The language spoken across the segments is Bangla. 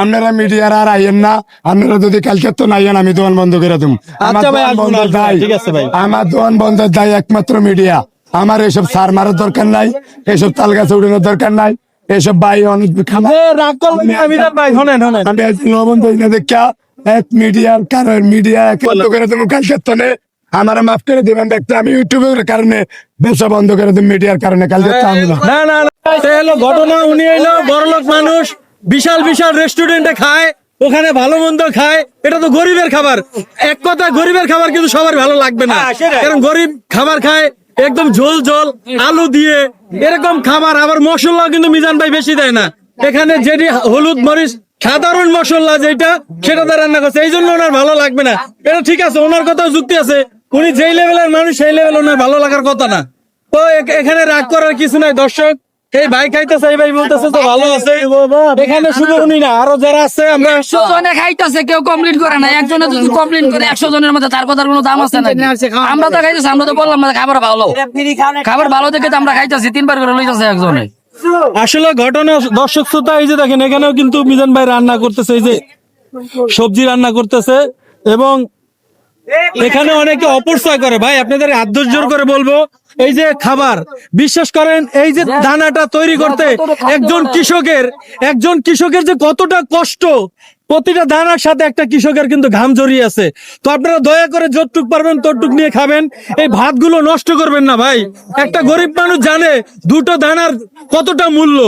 আপনারা মিডিয়ার আর আইয়েন না আপনারা যদি কালকে তো নাইয়েন আমি দোকান বন্ধ করে দিম। আমার আচ্ছা দোকান বন্ধের দায়। আমার দোকান বন্ধের দায় একমাত্র মিডিয়া। আমার এসব সার মারার দরকার নাই এসব তাল গাছে উড়ানোর দরকার নাই এসব অনেক লবণ দেখা এক মিডিয়ার কারণ মিডিয়া বন্ধ করে দেবো কালকে তনে আমার মাফ করে দেবেন দেখতে আমি ইউটিউবের কারণে ব্যবসা বন্ধ করে দেবো মিডিয়ার কারণে কালকে না। না ঘটনা উনি হইল বড়লোক মানুষ। বিশাল বিশাল রেস্টুরেন্টে খায় ওখানে ভালো মন্দ খায়। এটা তো গরিবের খাবার। এক কথা গরিবের খাবার কিন্তু সবার ভালো লাগবে না। কারণ গরিব খাবার খায় একদম ঝোল ঝোল আলু দিয়ে। এরকম খাবার আবার মশলা কিন্তু মিজান ভাই বেশি দেয় না। এখানে যেটি হলুদ মরিচ সাধারণ মশলা যেটা সেটা দিয়ে রান্না করছে। এই জন্য ওনার ভালো লাগবে না। এটা ঠিক আছে ওনার কথা যুক্তি আছে। উনি যেই লেভেলের মানুষ সেই লেভেল ওনার ভালো লাগার কথা না। তো এখানে রাগ করার কিছু নাই। দর্শক এই ভাই খাইতেছে এই ভাই বলতেছে তো ভালো আছে। এখানে শুধু উনি না আরও যারা আছে আমরা একশো জনে খাইতেছে কেউ কমপ্লিট করে না। একজনে যদি কমপ্লিট করে একশো জনের মধ্যে তার কথার কোনো দাম আছে না আমরা তো খাইতেছি আমরা তো বললাম খাবার ভালো। খাবার ভালো দেখে তো আমরা খাইতেছি তিনবার করে লইতেছে একজনে। আসলে ঘটনা দর্শক শ্রোতা এই যে দেখেন এখানেও কিন্তু মিজান ভাই রান্না করতেছে এই যে সবজি রান্না করতেছে এবং এখানে অনেকে অপচয় করে। ভাই, আপনাদের আদর্জোর করে বলব, এই যে খাবার, বিশ্বাস করেন, এই যে দানাটা তৈরি করতে একজন কৃষকের একজন কৃষকের যে কতটা কষ্ট, প্রতিটা দানার সাথে একটা কৃষকের কিন্তু ঘাম জড়িয়ে আছে। তো আপনারা দয়া করে যতটুক পারবেন, ততটুক নিয়ে খাবেন। এই ভাতগুলো নষ্ট করবেন না, ভাই। একটা গরিব মানুষ জানে দুটো দানার কতটা মূল্য।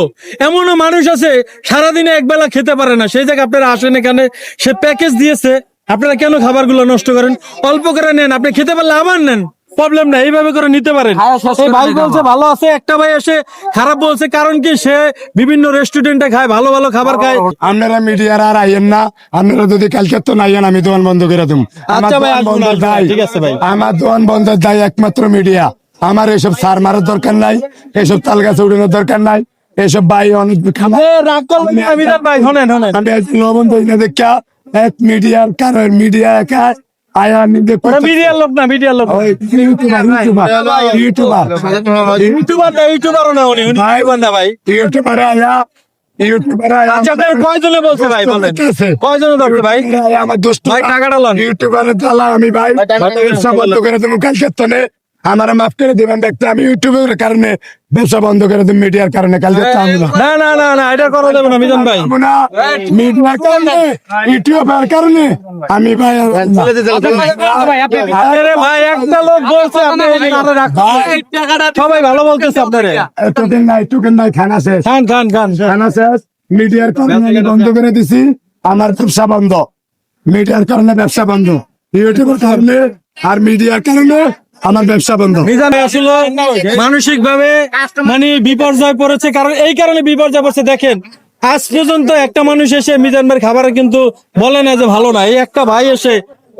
এমনও মানুষ আছে, সারাদিনে একবেলা খেতে পারে না। সেই জায়গায় আপনারা আসেন এখানে, সে প্যাকেজ দিয়েছে। আপনারা কেন খাবারগুলো নষ্ট করেন? অল্প করে নেন আপনি খেতে পারলে আবার নেন। প্রবলেম না এইভাবে করে নিতে পারেন। এই ভাই বলছে ভালো আছে একটা ভাই এসে খারাপ বলছে কারণ কি সে বিভিন্ন রেস্টুরেন্টে খায় ভালো ভালো খাবার খায়। আপনারা মিডিয়ার আর আইয়েন না আপনারা যদি কালকে তো নাইয়েন আমি দোকান বন্ধ করে দেবো আচ্ছা ভাই, ঠিক আছে ভাই। আমার দোকান বন্ধের দায় একমাত্র মিডিয়া আমার এসব সার মারার দরকার নাই এসব তাল গাছে উড়ানোর দরকার নাই এসব ভাই অনেক খাবার রাগ করবেন না, মিজান ভাই শোনেন শোনেন। আমি আজ লবণ দই না দেখা এক মিডিয়ার কারণ মিডিয়া একা আয়া নিজে ওরা মিডিয়ার লোক না মিডিয়ার লোক। ওই ইউটিউবার ইউটিউবার ইউটিউবার ইউটিউবার না ইউটিউবার না উনি উনি ভাই। ইউটিউবার না ভাই। ইউটিউবার আয়া ইউটিউবার আয়া। আচ্ছা আপনার কয়জনে বলছে ভাই বলেন? আছে। কয়জনে ধরছে ভাই? আয়া আমার দোস্ত। ভাই টাকাটা লন। ইউটিউবারের দালা আমি ভাই। ব্যবসা বন্ধ করে দেবো কালকে তনে আমার মাফ করে দেবেন দেখতে আমি ইউটিউবের কারণে ব্যবসা বন্ধ করে মিডিয়ার কারণে। আমি না না না না এটা করা যাবে না মিজান ভাই। না। মিডিয়ার কারণে ইউটিউবের কারণে আমি ভাই আরে ভাই একটা লোক বলছে আপনি সবাই ভালো বলতেছে আপনারে। এতদিন নাই টুকেন নাই খানা শেষ খান খান খান খানা। শেষ মিডিয়ার কারণে আমি বন্ধ করে দিছি। আমার ব্যবসা বন্ধ। মিডিয়ার কারণে ব্যবসা বন্ধ। ইউটিউবের কারণে আর মিডিয়ার কারণে আমার ব্যবসা বন্ধ। মিজান আসলে। মানসিক ভাবে মানে বিপর্যয় পড়েছে কারণ এই কারণে বিপর্যয় পড়ছে দেখেন। আজ পর্যন্ত একটা মানুষ এসে মিজান ভাইয়ের খাবার কিন্তু বলে না যে ভালো না। এই একটা ভাই এসে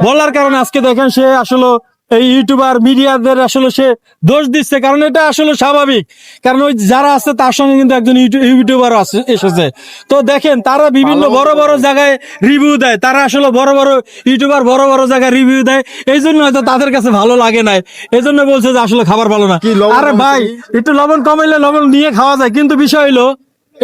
বলার কারণে আজকে দেখেন সে আসলে এই ইউটিউবার মিডিয়াদের আসলে সে দোষ দিচ্ছে। কারণ এটা আসলে স্বাভাবিক। কারণ ওই যারা আছে তার সঙ্গে কিন্তু একজন ইউটিউবার আছে এসেছে। তো দেখেন তারা বিভিন্ন বড় বড় জায়গায় রিভিউ দেয়। তারা আসলে বড় বড় ইউটিউবার বড় বড় জায়গায় রিভিউ দেয়। এই জন্য হয়তো তাদের কাছে ভালো লাগে নাই। এই জন্য বলছে যে আসলে খাবার ভালো না। আরে ভাই একটু লবণ কমাইলে লবণ নিয়ে খাওয়া যায়। কিন্তু বিষয় হলো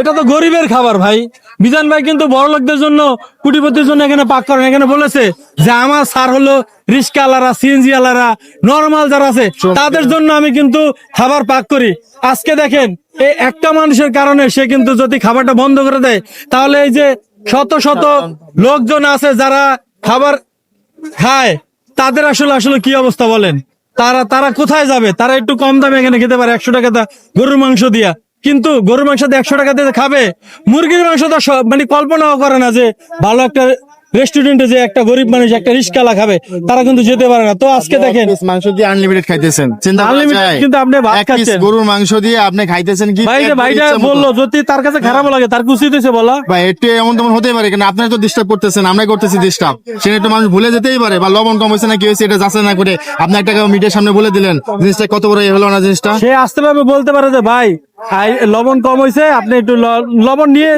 এটা তো গরিবের খাবার ভাই। বিধান ভাই কিন্তু বড় লোকদের জন্য কুটিপতির জন্য এখানে পাক করেন। এখানে বলেছে যে আমার স্যার হলো রিস্কা আলারা সিএনজি আলারা নর্মাল যারা আছে তাদের জন্য আমি কিন্তু খাবার পাক করি। আজকে দেখেন এই একটা মানুষের কারণে সে কিন্তু যদি খাবারটা বন্ধ করে দেয় তাহলে এই যে শত শত লোকজন আছে যারা খাবার খায় তাদের আসলে আসলে কি অবস্থা বলেন? তারা তারা কোথায় যাবে? তারা একটু কম দামে এখানে খেতে পারে। একশো টাকা গরুর মাংস দিয়া। কিন্তু গরুর মাংস দিয়ে একশো টাকা দিয়ে খাবে মুরগির মাংস তো মানে কল্পনাও করে না যে ভালো একটা রেস্টুরেন্টে যে একটা গরিব মানুষ একটা রিস্কালা খাবে তারা কিন্তু যেতে পারে না। তো আজকে দেখেন মাংস দিয়ে আনলিমিটেড খাইতেছেন চিন্তা কিন্তু আপনি ভাত খাচ্ছেন। গরুর মাংস দিয়ে আপনি খাইতেছেন কি? ভাই যে ভাইটা বলল যদি তার কাছে খারাপ লাগে তার কুচি দিয়েছে বলা। ভাই একটু এমন তেমন হতেই পারে কিন্তু আপনারা তো ডিস্টার্ব করতেছেন আমরা করতেছি ডিস্টার্ব সেটা একটু মানুষ ভুলে যেতেই পারে বা লবণ কম হয়েছে না কি হয়েছে এটা যাচাই না করে আপনি একটা মিডিয়ার সামনে বলে দিলেন। জিনিসটা কত বড় হলো না জিনিসটা? সে আসতে পারবে বলতে পারে যে ভাই লবণ কম হয়েছে আপনি একটু লবণ নিয়ে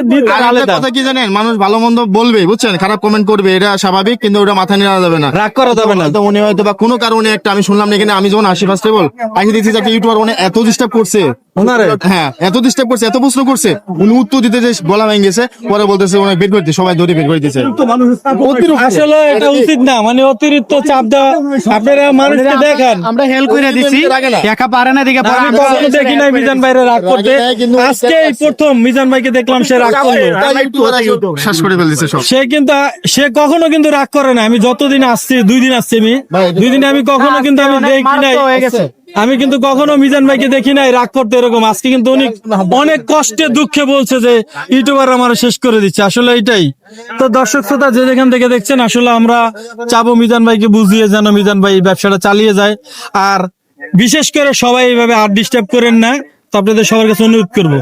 কথা কি জানেন? মানুষ ভালো মন্দ বলবে বুঝছেন? খারাপ কমেন্ট করবে এটা স্বাভাবিক কিন্তু ওটা মাথা নেওয়া যাবে না। রাগ করা যাবে না। তো উনি হয়তো বা কোনো কারণে একটা আমি শুনলাম না এখানে আমি যখন আসি ফার্স্ট বল আমি দেখছি যে একটা ইউটিউবার মানে এত ডিস্টার্ব করছে। ওনারে? হ্যাঁ এত ডিস্টার্ব করছে এত প্রশ্ন করছে। উনি উত্তর দিতে যে গলা ভেঙে গেছে পরে বলতেছে উনি বের করে দিতে সবাই ধরে বের করে দিতেছে। আসলে এটা উচিত না মানে অতিরিক্ত চাপ দেওয়া। আপনারা মানুষকে দেখান। আমরা হেল্প করে দিছি একা পারে না আমি কখনো দেখি নাই মিজান ভাইরে রাগ করতে। কিন্তু আজকে এই প্রথম মিজান ভাইকে দেখলাম সে রাগ করল। শ্বাস করে ফেলতেছে সব। সে কিন্তু সে কখনো কিন্তু রাগ করে না আমি যতদিন আসছি দুই দিন আসছি আমি। দুই দিনে আমি কখনো কিন্তু আমি দেখি নাই। হয়ে গেছে। আমি কিন্তু কখনো মিজান ভাইকে দেখি নাই, রাগ করতে এরকম। আজকে কিন্তু উনি অনেক কষ্টে, দুঃখে বলছে যে ইউটিউবার আমার শেষ করে দিচ্ছে। আসলে এটাই তো দর্শক শ্রোতা, যে যেখান থেকে দেখছেন, আসলে আমরা চাবো মিজান ভাইকে বুঝিয়ে যেন মিজান ভাই ব্যবসাটা চালিয়ে যায়। আর বিশেষ করে সবাই এইভাবে আর ডিস্টার্ব করেন না। তো আপনাদের সবার কাছে অনুরোধ করব।